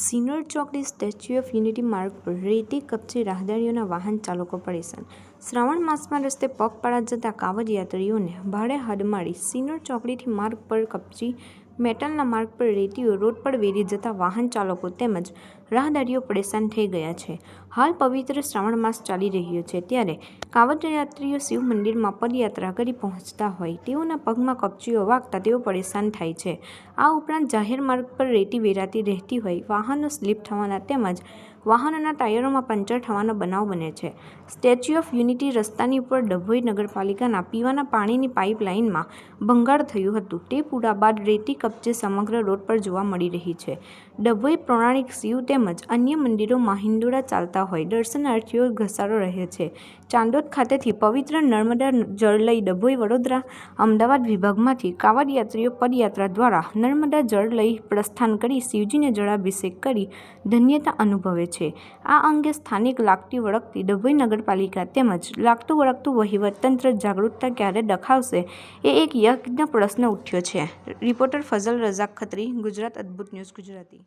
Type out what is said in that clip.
સિનોર ચોકડી statue of unity માર્ગ પર રેતી કપચી રાહદારીઓના વાહન ચાલકો પરેશાન. શ્રાવણ માસમાં રસ્તે પગપાળા જતા કાવડ યાત્રીઓને ભારે હડમાળી સિનોર ચોકડીથી માર્ગ પર કપચી મેટલના માર્ગ પર રેતીઓ, રોડ પર વેરી જતા વાહન ચાલકો તેમજ રાહદારીઓ પરેશાન થઈ ગયા છે. હાલ પવિત્ર શ્રાવણ માસ ચાલી રહ્યો છે ત્યારે કાંવડ યાત્રીઓ શિવ મંદિરમાં પદયાત્રા કરી પહોંચતા હોય તેઓના પગમાં કપચીઓ વાગતા તેઓ પરેશાન થાય છે. આ ઉપરાંત જાહેર માર્ગ પર રેતી વેરાતી રહેતી હોય, વાહનો સ્લીપ થવાના તેમજ વાહનોના ટાયરોમાં પંચર થવાનો બનાવ બને છે. સ્ટેચ્યુ ઓફ યુનિટી રસ્તાની ઉપર ડભોઈ નગરપાલિકાના પીવાના પાણીની પાઇપલાઇનમાં ભંગાણ થયું હતું. તે પૂરા બાદ રેતી કપચી સમગ્ર રોડ પર જોવા મળી રહી છે. ડભોઈ પૌરાણિક શિવ તેમજ અન્ય મંદિરોમાં હિંડોળા ચાલતા હોય દર્શનાર્થીઓ ઘસારો રહે છે. ચાંદોદ ખાતેથી પવિત્ર નર્મદા જળ લઈ ડભોઈ વડોદરા, અમદાવાદ વિભાગમાંથી કાંવડ યાત્રીઓ પદયાત્રા દ્વારા નર્મદા જળ લઈ પ્રસ્થાન કરી શિવજીને જળાભિષેક કરી ધન્યતા અનુભવે છે. આ અંગે સ્થાનિક લાગતી વળગતી ડભોઈ નગરપાલિકા તેમજ લાગતું વળગતું વહીવટતંત્ર જાગૃતતા ક્યારે દખાવશે એ એક યજ્ઞ પ્રશ્ન ઉઠ્યો છે. Reporter Fazal Razak Khatri Gujarat Adbhut news Gujarati.